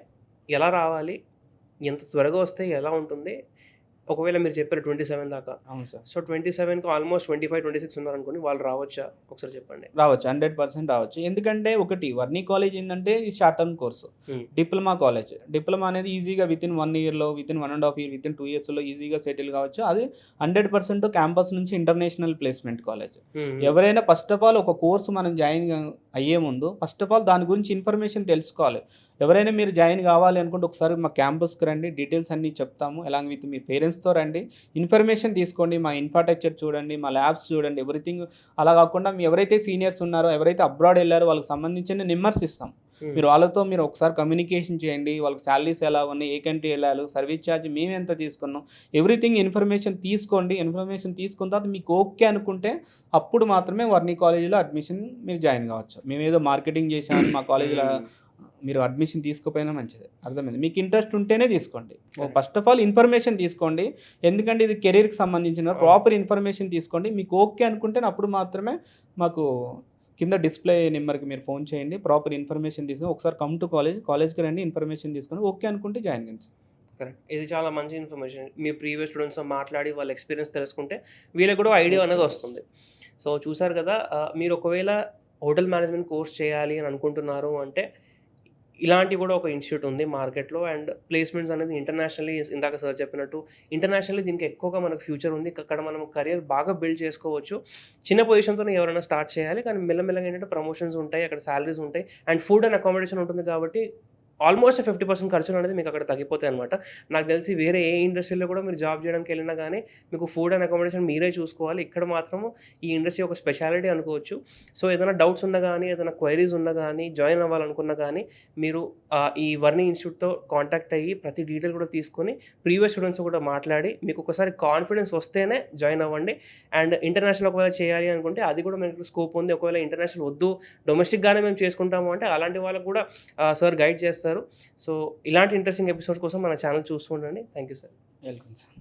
ఎలా రావాలి? ఎంత త్వరగా వస్తే ఎలా ఉంటుంది? ఒకవేళ మీరు చెప్పారు ట్వంటీ సెవెన్ దాకా. అవును సార్. సో ట్వంటీ సెవెన్కి almost twenty five twenty six ఉన్నారనుకోండి వాళ్ళు రావచ్చా? ఒకసారి చెప్పండి. రావచ్చు. హండ్రెడ్ పర్సెంట్ రావచ్చు. ఎందుకంటే ఒకటి వర్నీ కాలేజ్ ఏంటంటే ఈ short term course. Diploma college. Diploma అనేది ఈజీగా విత్ ఇన్ వన్ ఇయర్లో within one and half year within two ఇయర్స్లో ఈజీగా సెటిల్ కావచ్చు. అది హండ్రెడ్ పర్సెంట్ క్యాంపస్ నుంచి ఇంటర్నేషనల్ ప్లేస్మెంట్ కాలేజ్ ఎవరైనా ఫస్ట్ ఆఫ్ ఆల్ ఒక కోర్సు మనం జాయిన్ అయ్యే ముందు ఫస్ట్ ఆఫ్ ఆల్ దాని గురించి ఇన్ఫర్మేషన్ తెలుసుకోవాలి. ఎవరైనా మీరు జాయిన్ కావాలి అనుకుంటే ఒకసారి మా క్యాంపస్కి రండి. డీటెయిల్స్ అన్నీ చెప్తాము. అలాంగ్ విత్ మీ పేరెంట్స్తో రండి. ఇన్ఫర్మేషన్ తీసుకోండి. మా ఇన్ఫ్రాస్ట్రక్చర్ చూడండి. మా ల్యాబ్స్ చూడండి. ఎవ్రీథింగ్ అలా కాకుండా మీ ఎవరైతే సీనియర్స్ ఉన్నారో ఎవరైతే అబ్రాడ్ వెళ్ళారో వాళ్ళకి సంబంధించిన నెంబర్స్ ఇస్తాం. మీరు వాళ్ళతో మీరు ఒకసారి కమ్యూనికేషన్ చేయండి. వాళ్ళకి శాలరీస్ ఎలా ఉన్నాయి? ఏ కంట్రీ వెళ్ళాలి సర్వీస్ ఛార్జ్ మేము ఎంత తీసుకున్నాం? ఎవ్రీథింగ్ ఇన్ఫర్మేషన్ తీసుకోండి. ఇన్ఫర్మేషన్ తీసుకున్న తర్వాత మీకు ఓకే అనుకుంటే అప్పుడు మాత్రమే వర్ణి కాలేజీలో అడ్మిషన్ మీరు జాయిన్ కావచ్చు. మేము ఏదో మార్కెటింగ్ చేసామని మా కాలేజీలో మీరు అడ్మిషన్ తీసుకోపోయినా మంచిది. అర్థమైంది? మీకు ఇంట్రెస్ట్ ఉంటేనే తీసుకోండి. ఫస్ట్ ఆఫ్ ఆల్ ఇన్ఫర్మేషన్ తీసుకోండి. ఎందుకంటే ఇది కెరీర్కి సంబంధించిన. ప్రాపర్ ఇన్ఫర్మేషన్ తీసుకోండి. మీకు ఓకే అనుకుంటే అప్పుడు మాత్రమే మాకు కింద డిస్ప్లే నెంబర్కి మీరు ఫోన్ చేయండి. ప్రాపర్ ఇన్ఫర్మేషన్ తీసుకొని ఒకసారి కమ్ టు కాలేజ్ కాలేజ్కి రండి ఇన్ఫర్మేషన్ తీసుకొని ఓకే అనుకుంటే జాయిన్ కండి కరెక్ట్ ఇది చాలా మంచి ఇన్ఫర్మేషన్ మీ ప్రీవియస్ స్టూడెంట్స్తో మాట్లాడి వాళ్ళ ఎక్స్పీరియన్స్ తెలుసుకుంటే వీళ్ళకి కూడా ఐడియా అనేది. వస్తుంది. సో చూసారు కదా మీరు ఒకవేళ హోటల్ మేనేజ్మెంట్ కోర్స్ చేయాలి అని అనుకుంటున్నారు అంటే ఇలాంటి కూడా ఒక ఇన్స్టిట్యూట్ ఉంది మార్కెట్లో. అండ్ ప్లేస్మెంట్స్ అనేది ఇంటర్నేషనల్లీ ఇందాక సార్ చెప్పినట్టు ఇంటర్నేషనల్లీ దీనికి ఎక్కువగా మనకు ఫ్యూచర్ ఉంది. అక్కడ మనం కెరియర్ బాగా బిల్డ్ చేసుకోవచ్చు. చిన్న పొజిషన్తో ఎవరైనా స్టార్ట్ చేయాలి. కానీ మెల్లమెల్లగా ఏంటంటే ప్రమోషన్స్ ఉంటాయి అక్కడ శాలరీస్ ఉంటాయి. అండ్ ఫుడ్ అండ్ అకామిడేషన్ ఉంటుంది కాబట్టి ఆల్మోస్ట్ ఫిఫ్టీ పర్సెంట్ ఖర్చులు అనేది మీకు అక్కడ తగ్గిపోతాయి అనమాట నాకు తెలిసి వేరే ఏ ఇండస్ట్రీలో కూడా మీరు జాబ్ చేయడానికి వెళ్ళినా కానీ మీకు ఫుడ్ అండ్ అకామిడేషన్ మీరే చూసుకోవాలి. ఇక్కడ మాత్రము ఈ ఇండస్ట్రీ ఒక స్పెషాలిటీ అనుకోవచ్చు. సో ఏదైనా డౌట్స్ ఉన్నా కానీ ఏదైనా క్వైరీస్ ఉన్నా కానీ జాయిన్ అవ్వాలనుకున్నా కానీ మీరు ఈ వర్ణి ఇన్స్టిట్యూట్తో కాంటాక్ట్ అయ్యి ప్రతి డీటెయిల్ కూడా తీసుకొని ప్రీవియస్ స్టూడెంట్స్ కూడా మాట్లాడి మీకు ఒకసారి కాన్ఫిడెన్స్ వస్తేనే జాయిన్ అవ్వండి. అండ్ ఇంటర్నేషనల్ ఒకవేళ చేయాలి అనుకుంటే అది కూడా మీకు స్కోప్ ఉంది. ఒకవేళ ఇంటర్నేషనల్ వద్దు డొమెస్టిక్గానే మేము చేసుకుంటాము అంటే అలాంటి వాళ్ళకు కూడా సార్ గైడ్ చేస్తారు. చేస్తారు. సో ఇలాంటి ఇంట్రెస్టింగ్ ఎపిసోడ్స్ కోసం మన ఛానల్ చూస్తూ ఉండండి. Thank you sir welcome sir